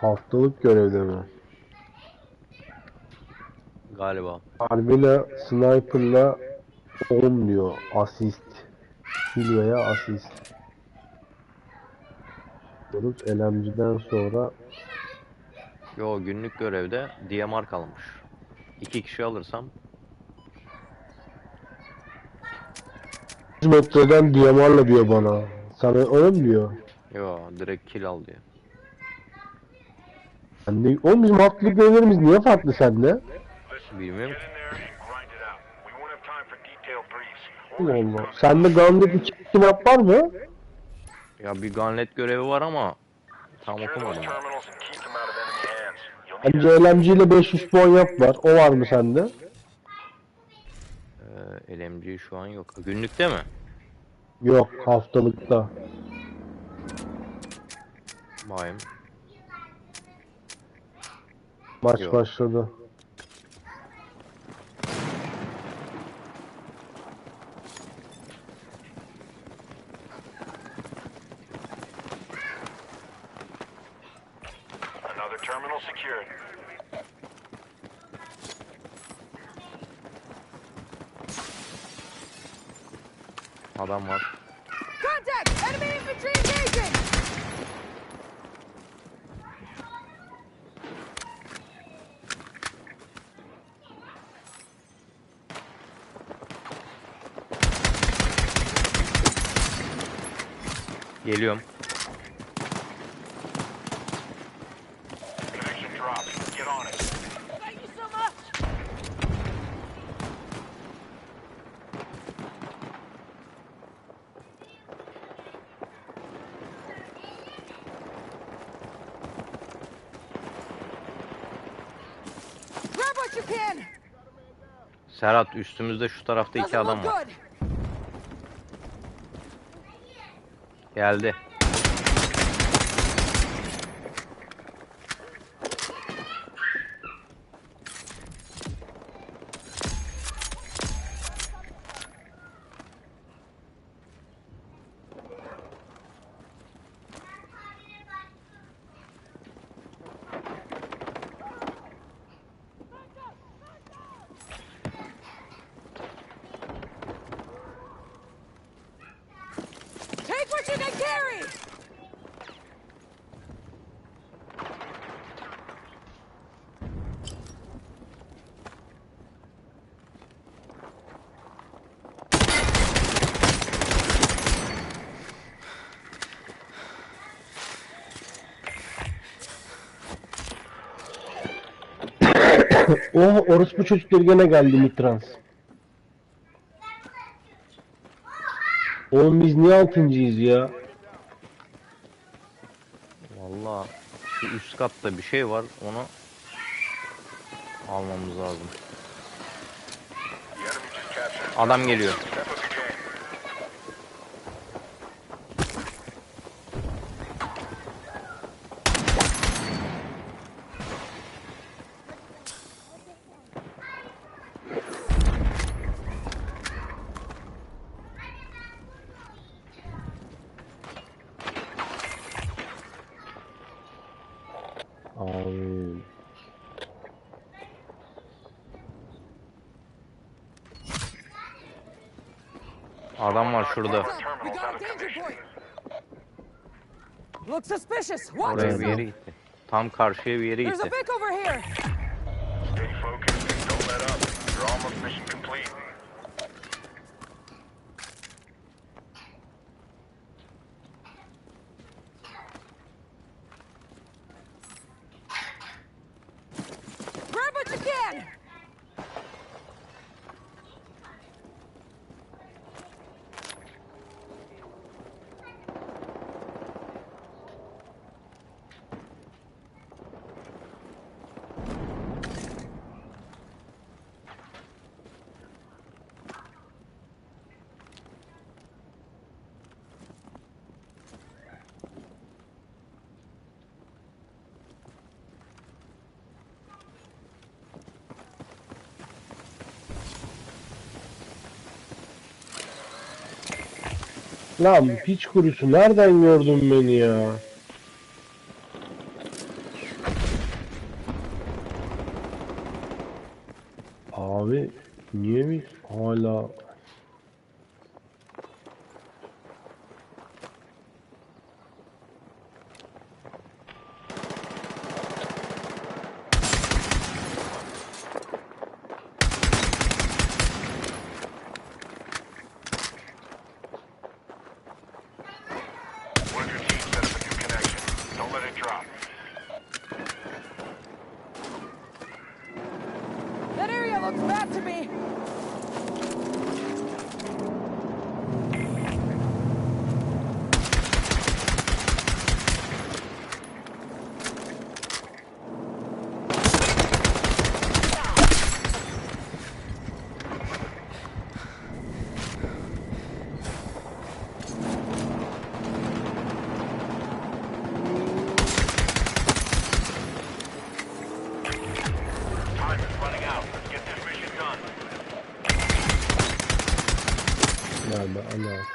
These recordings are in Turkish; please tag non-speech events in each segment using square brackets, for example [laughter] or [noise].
Haftalık görevde mi? Galiba. Harbiyle sniper'la 10 diyor asist. Kill veya asist. Diyoruz LMG'den sonra Yo günlük görevde DMR kalmış. İki kişi alırsam 100 metreden DMR'la diyor bana. Sana öyle mi diyor? yo direkt kill al diyor. Yani, de- oğlum bizim haftalık görevlerimiz niye farklı sende? Bilmiyorum. Allah. Sende Gun'daki çift map var mı? Ya bir gunlet görevi var ama tam okumadım. Bence LMG ile 500 puan yap var. O var mı sende? Ee, LMG şu an yok. Günlükte mi? Yok haftalıkta. Bayım. Maç Yok. başladı. another terminal secured. Adam var. Contact! Enemy infantry engaging! Can! Serhat üstümüzde şu tarafta iki adam var. Geldi. Oh orospu çocukları gene geldi Mitrans. Oğlum biz niye altıncıyız ya? Valla şu üst katta bir şey var onu almamız lazım. Adam geliyor. Adam var şurada. Look suspicious! Watch Oraya bir yere gitti. Tam karşıya bir yere gitti. Lan piç kurusu nereden gördün beni ya? With our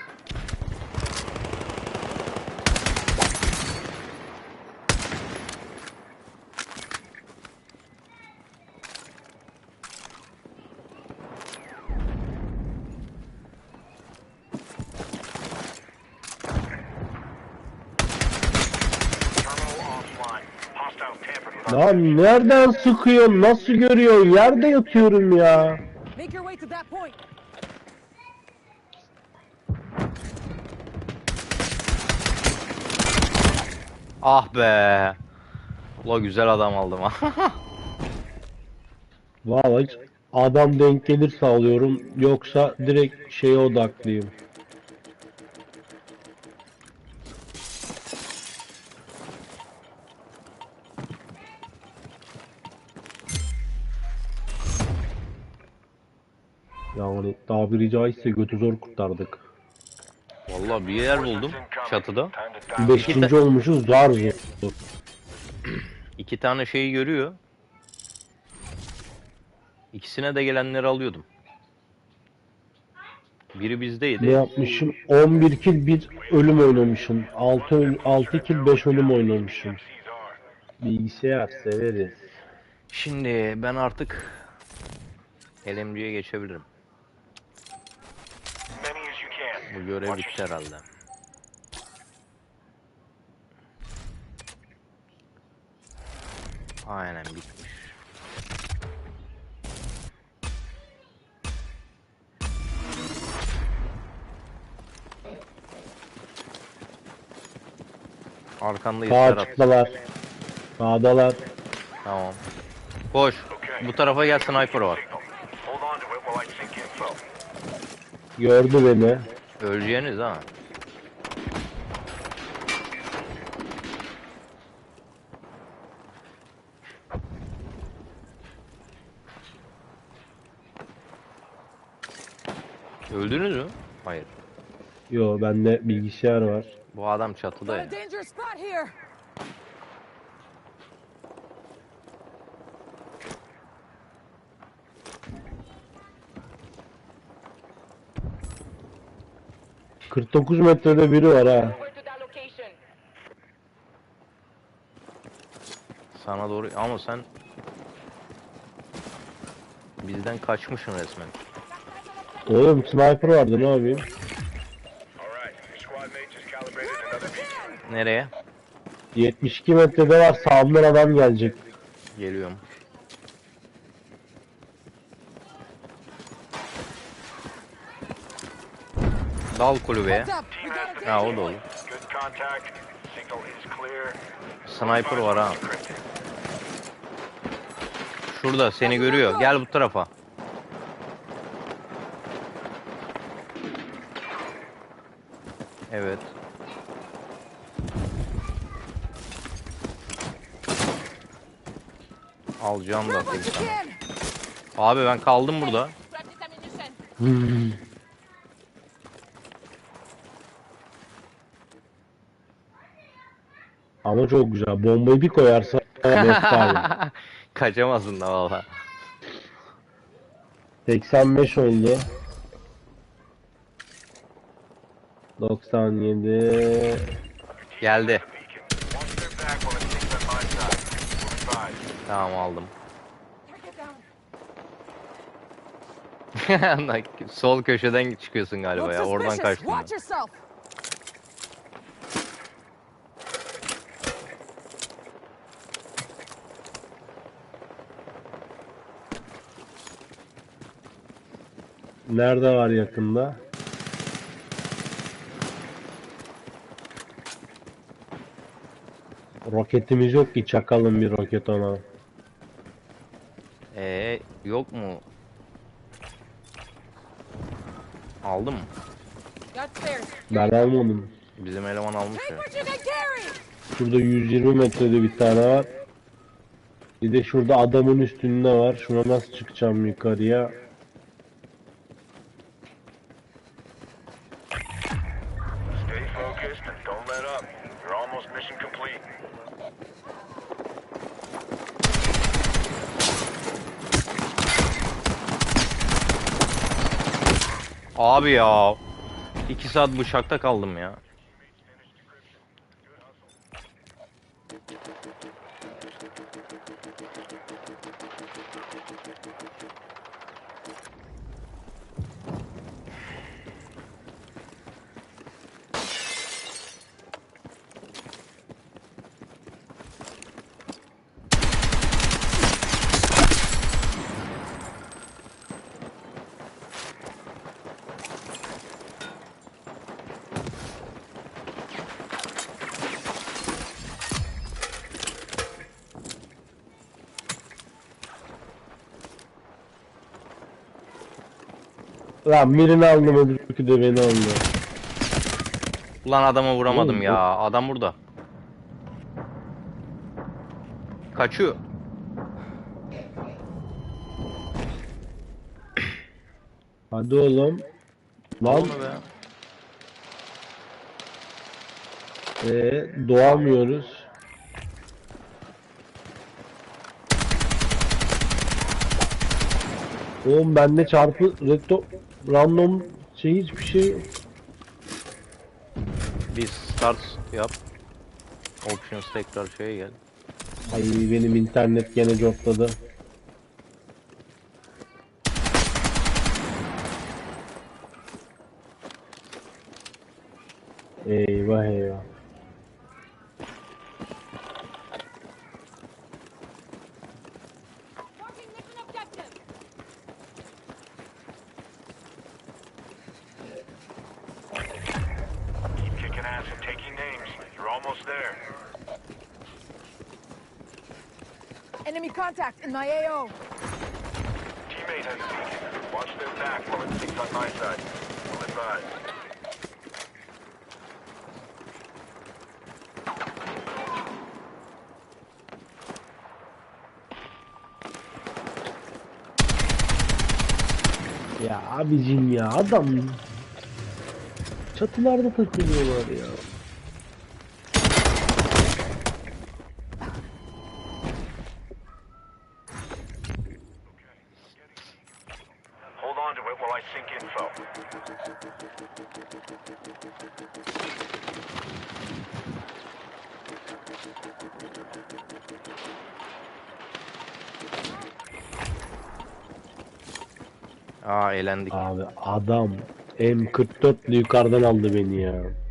Lan nereden sıkıyor? Nasıl görüyor? Yerde yatıyorum ya. Make your way to that point. Ah be. Ula güzel adam aldım ha. [laughs] Vallahi hiç adam denk gelirse alıyorum. Yoksa direkt şeye odaklıyım. Yani tabiri caizse götü zor kurtardık. Vallahi bir yer buldum çatıda. Beşinci olmuşuz zar zor. İki tane şeyi görüyor. İkisine de gelenleri alıyordum. Biri Ne bizdeydi. yapmışım? 11 kill 1 ölüm oynamışım. 6 6 kill 5 ölüm oynamışım. Bilgisayar severiz. Şimdi ben artık LMG'ye geçebilirim. Bu görev bitti herhalde. Aynen bitmiş. Arkandayız Serhat. çıktılar. Sağdalar. Tamam. Koş. Bu tarafa gel sniper var. signal. Hold on to it while I sync info. Gördü beni. Öleceğiniz ha. Öldünüz mü? Hayır. Yo bende bilgisayar var. Bu adam çatıda ya. here. — 49 metrede biri var ha. Sana doğru ama sen bizden kaçmışsın resmen. Oğlum sniper vardı ne yapayım? Nereye? 72 metrede var sağımdan adam gelecek. Geliyorum. Dal kulübeye. Ha o da olur. Sniper var ha. Şurada seni görüyor. Gel bu tarafa. Evet. Alacağım da you sana. Abi ben kaldım burada. [laughs] Ama çok güzel. Bombayı bir koyarsa [laughs] mesai. Kaçamazsın da valla. 85 oldu. 97 Geldi. Tamam aldım. [laughs] Sol köşeden çıkıyorsun galiba ya. Oradan kaçtın. Nerede var yakında? Roketimiz yok ki çakalım bir roket ona. Ee, yok mu? Aldın mı? Ben almadım. Bizim eleman almış ya. Şurada 120 metrede bir tane var. Bir de şurada adamın üstünde var. Şuna nasıl çıkacağım yukarıya? Almost mission complete. Abi ya. 2 saat bıçakta kaldım ya. Lan birini aldım öbürkü de beni aldı. Ulan adamı vuramadım Oğlum, ya. Adam burada. Kaçıyor. Hadi oğlum. Lan be. ee, doğamıyoruz. Oğlum bende çarpı reto random şey hiçbir şey yok. Bir start yap. Options tekrar şeye gel. Ay benim internet gene cortladı. Eyvah eyvah. Contact in my AO. Teammate has beacon. Watch their back while it sinks on my side. I'll advise. Ya abicim ya adam çatılarda takılıyorlar ya. Hold on to it while I sink info. Aa eğlendik. Abi adam M44 ile yukarıdan aldı beni ya.